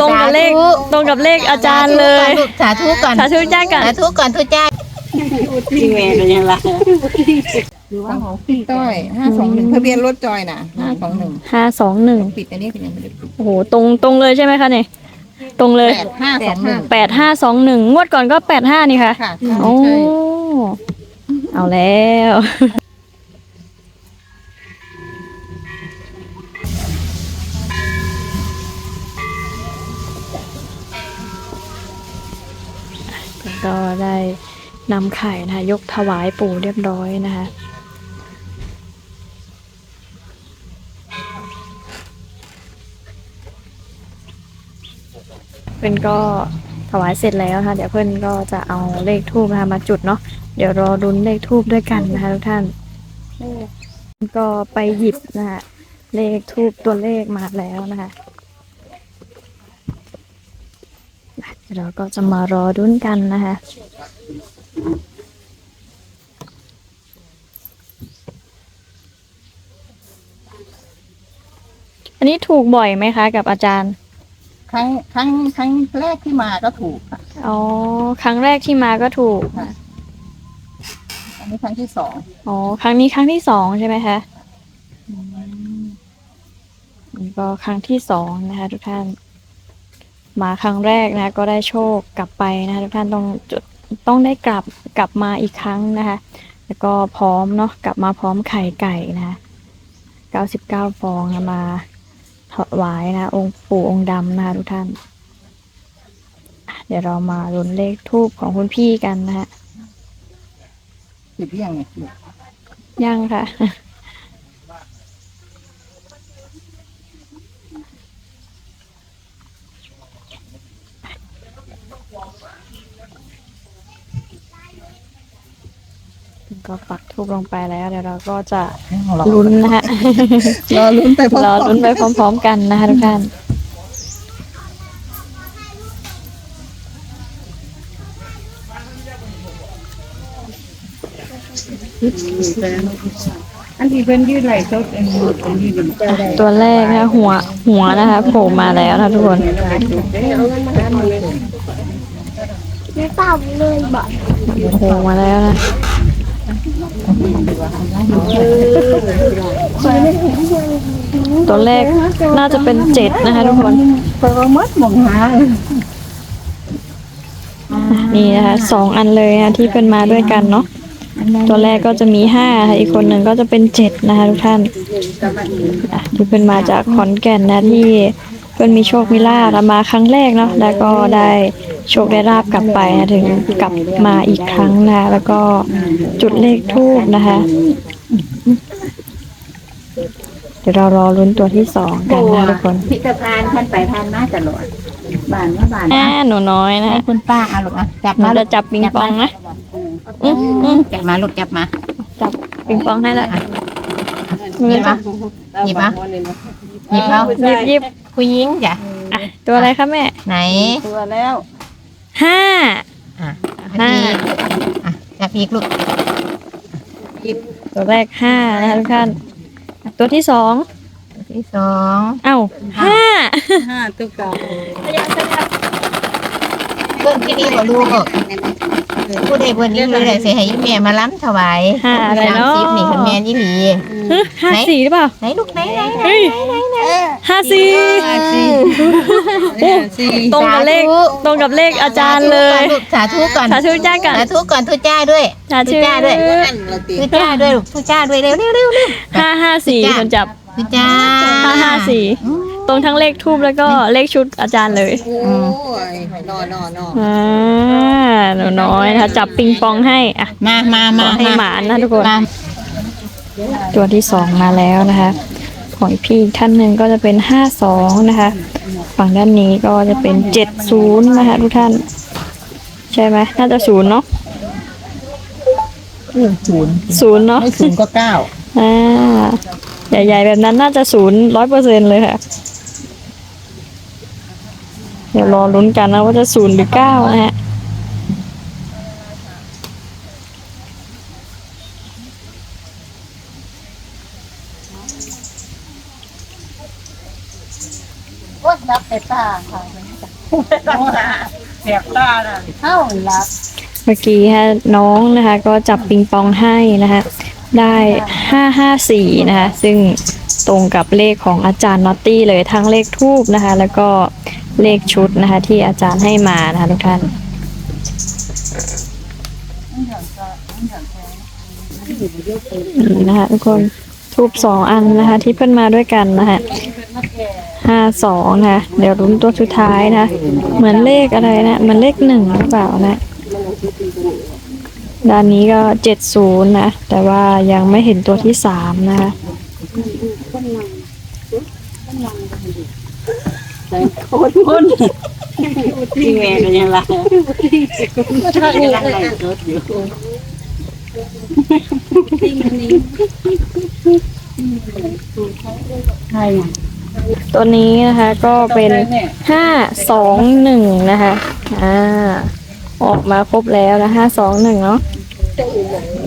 ตรงกับเลขสาธุตรงกับเลขอาจารย์เลยสาธุก่อนสาธุจ้ากันสาธุก่อนทุจ้าที่แม่เป็นยังไงหรือว่าของพี่ต้อยห้าสองหนึ่งทะเบียนรถจอยน่ะห้าสองหนึ่งห้าสองหนึ่งปิดอันนี้เป็นยังไม่ได้ปิดโอ้โหตรงตรงเลยใช่ไหมคะเนี่ยตรงเลยแปดห้าสองหนึ่งแปดห้าสองหนึ่งงวดก่อนก็แปดห้านี่ค่ะค่ะโอ้ใช่เอาแล้ว ก็ได้นำไข่นะคะยกถวายปู่เรียบร้อยนะคะเพื่อนก็ถวายเสร็จแล้วนะคะเดี๋ยวเพื่อนก็จะเอาเลขทูบนะคะมาจุดเนาะเดี๋ยวรอรุนเลขทูบด้วยกันนะคะทุกท่านก็ไปหยิบนะคะเลขทูบตัวเลขมาแล้วนะคะ เดี๋ยวเราก็จะมารอรุ้นกันนะคะอันนี้ถูกบ่อยไหมคะ กับอาจารย์ ครั้งครั้งครั้งแรกที่มาก็ถูกค่ะอ๋อครั้งแรกที่มาก็ถูกอันนี้ครั้งที่สองอ๋อครั้งนี้ครั้งที่สองใช่ไหมคะอืมนี่ก็ครั้งที่สองนะคะ ทุกท่าน มาครั้งแรกนะก็ได้โชคกลับไปนะคะทุกท่านต้องจุดต้องได้กลับกลับมาอีกครั้งนะคะ แล้วก็พร้อมเนาะกลับมาพร้อมไข่ไก่นะคะเก้าสิบเก้าฟองนะมาถวายนะ องค์ปู่องค์ดำนะคะทุกท่านอะเดี๋ยวเรามาลุ้นเลขทูบของคุณพี่กันนะคะปิดหรือยังเนี่ยยังค่ะ ก็ปักทูบลงไปแล้วเดี๋ยวเราก็จะลุ้นนะฮะรอลุ้นไปพร้อมรอลุ้นไปพร้อม ๆ กันนะคะทุกท่านอันที่เพิ่นยืดไหล่สดอันนี้เพิ่นยืดเป็นตัวแรกนะคะหัวหัวนะคะโผล่มาแล้วนะทุกคนไม่เปล่าเลยบอกโผล่มาแล้วนะ ตัวแรกน่าจะเป็นเจ็ดนะคะทุกคนเพิ่นก็หมดหมองหานี่นะคะสองอันเลยนะที่เป็นมาด้วยกันเนาะตัวแรกก็จะมีห้าค่ะอีกคนหนึ่งก็จะเป็นเจ็ดนะคะทุกท่านที่เป็นมาจากขอนแก่นนะที่ พื่อนมีโชคมีลาบมาครั้งแรกเนาะแล้วก็ได้โชคได้ลาบกลับไปนะถึงกลับมาอีกครั้งนะคะแล้วก็จุดเลขทูบนะคะ เดี๋ยวเรารอลุ้นตัวที่สองกันนะทุกคนพิธภัณฑ์ท่านไปท่านมาตลอดบ้านว่าบ้านอ่าหนูน้อยนะให้คุณป้าเอาลูกอะจับหนูมาจะจับปิงปองนะอืมอืมจับมาลูกจับมา จับปิงปองให้แล้ว หยิบมาหยิบมาหยิบเอาหยิบหยิบผู้หญิงจ้ะอะตัวอะไรคะแม่ ไหนตัวแล้วห้าอะห้าอะจับอีกลูกตัวแรกห้านะคะทุกท่านตัวที่สองตัวที่สองเอ้าห้าห้าตัวเก่า เบิ่งที่นี่บ่ลูกผู้ใดบ่นี้เลยสิให้แม่มาล้ำถวายห้าอะไรเนาะสามสิบนี่คุณแม่ยี่หลีฮึห้าไหนสี่หรือเปล่าไหนลูกไหนไหนไหนเฮ้ยห้าสี่สี่ตรงกับเลขตรงกับเลขอาจารย์เลยสาธุก่อนสาธุจ้ากันสาธุก่อนทุจ้าด้วยสาธุจ้าด้วยทุจ้าด้วยลูกทุจ้าด้วยเร็วเร็วเร็วเร็วห้าห้าสี่คนจับทุจ้าห้าห้าสี่ ตรงทั้งเลขทูบแล้วก็เลขชุดอาจารย์เลยโอ้ยนอนอนออ่าหนูน้อยนะคะจับปิงปองให้อะมามาขมาอให้หมานนะทุกคน มาตัวที่สองมาแล้วนะคะ ของอีกพี่อีกท่านหนึ่งก็จะเป็นห้าสองนะคะ ฝั่งด้านนี้ก็จะเป็นเจ็ดศูนย์นะคะทุกท่าน ใช่ไหมน่าจะศูนย์เนาะศูนย์ศูนย์เนาะไม่ศูนย์ก็เก้าอ่าใหญ่ๆแบบนั้นน่าจะศูนย์ร้อยเปอร์เซ็นเลยค่ะ เดี๋ยวรอลุ้นกันนะว่าจะศูนย์หรือเก้านะฮะวัดรับแต่ตาค่ะแสบตาน่ะเอ้าลับเมื่อกี้ฮะน้องนะคะ ก็จับปิงปองให้นะคะได้ห้าห้าสี่นะคะ ซึ่งตรงกับเลขของอาจารย์นอตตี้เลยทั้งเลขทูบนะคะ แล้วก็ เลขชุดนะคะ ที่อาจารย์ให้มานะคะทุกท่าน นะคะทุกคนทูบสองอันนะคะ ที่เพิ่นมาด้วยกันนะคะห้าสองนะคะเดี๋ยวรุ้นตัวสุดท้ายนะคะเหมือนเลขอะไรนะเหมือนเลขหนึ่งหรือเปล่านะด้านนี้ก็เจ็ดศูนย์นะ แต่ว่ายังไม่เห็นตัวที่สามนะคะ คนที่แม่ก็ยังรักถ้าอีกอะไรรถอยู่ใช่ตัวนี้นะคะก็เป็นห้าสองหนึ่งนะคะอ่าออกมาครบแล้วนะห้าสองหนึ่งเนาะ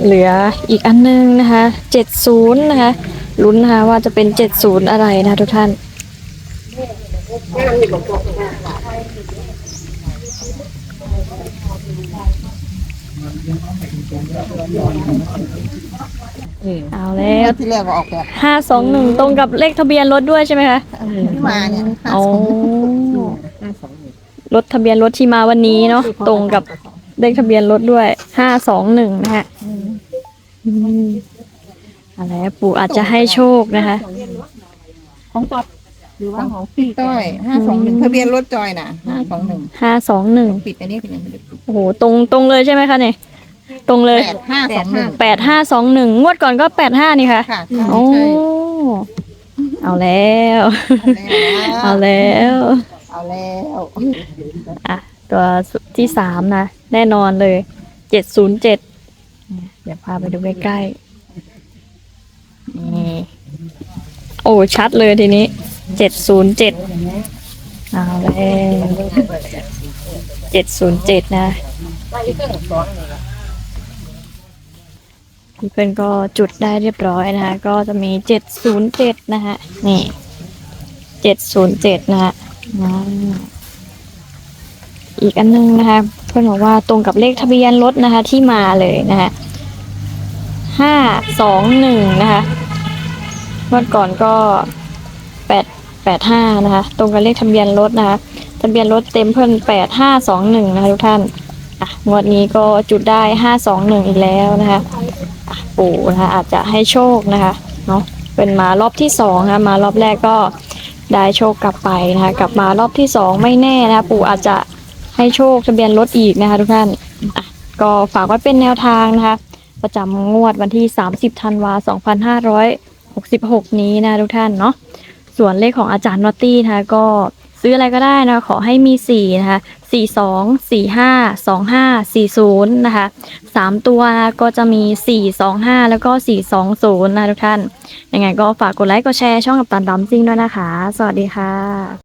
เหลืออีกอันนึงนะคะเจ็ดศูนย์นะคะลุ้นนะคะว่าจะเป็นเจ็ดศูนย์อะไรนะทุกท่าน เอาแล้แล้ววที่แรกก็ออกแบบห้าสองหนึ่งตรงกับเลขทะเบียนรถด้วยใช่ไหมคะที่มาเนี่ยห้าโอ้สองหนึ่งรถทะเบียนรถที่มาวันนี้เนาะตรงกับเลขทะเบียนรถด้วยห้าสองหนึ่งนะฮะอืมอะไรปู่อาจจะให้โชคนะคะ ของป๊อป หรือว่าของพี่ต้อยห้าสองหนึ่งทะเบียนรถจอยน่ะห้าสองหนึ่งห้าสองหนึ่งปิดอันนี้เป็นยังไม่ได้ปิดโอ้โหตรงตรงเลยใช่ไหมคะเนี่ยตรงเลยแปดห้าสองหนึ่งแปดห้าสองหนึ่งงวดก่อนก็แปดห้านี่ค่ะค่ะโอ้ใช่เอาแล้ว เอาเอาแล้วแล้ว เอาแล้วอะตัวที่สามนะ แน่นอนเลยเจ็ดศูนย์เจ็ดเดี๋ยวพาไปดูใกล้ๆนี่โอ้ชัดเลยทีนี้เจ็ดศูนย์เจ็ดเอาแล้วเจ็ดศูนย์เจ็ดนะพี่เพื่อนก็จุดได้เรียบร้อยนะคะ ก็จะมีเจ็ดศูนย์เจ็ดนะคะนี่เจ็ดศูนย์เจ็ดนะคะอีกอันนึงนะคะ เพื่อนบอกว่าตรงกับเลขทะเบียนรถนะคะ ที่มาเลยนะคะห้าสองหนึ่งนะคะเมื่อก่อนก็แปด แปดห้านะคะ ตรงกับเลขทะเบียนรถนะคะทะเบียนรถเต็มเพื่นแปดห้าสองหนึ่งนะคะทุกท่านอะงวดนี้ก็จุดได้ห้าสองหนึ่งอีกแล้วนะคะอะปู่นะคะอาจจะให้โชคนะคะเนาะเป็นมารอบที่สองนะะมารอบแรกก็ได้โชคกลับไปนะคะกลับมารอบที่สองไม่แน่นะคะปู่อาจจะให้โชคทะเบียนรถอีกนะคะทุกท่านอะก็ฝากไว้เป็นแนวทางนะคะ ประจำงวดวันที่ 30ธันวา2566 นี้นะทุกท่านเนาะ ส่วนเลขของอาจารย์นอตตี้นะคะก็ซื้ออะไรก็ได้นะขอให้มี4นะคะ42 45 25 40นะคะ3ตัวนะก็จะมี 425 แล้วก็ 420นะทุกท่านยังไงก็ฝากกดไลค์กดแชร์ช่องกับตันดัมซิงด้วยนะคะ สวัสดีค่ะ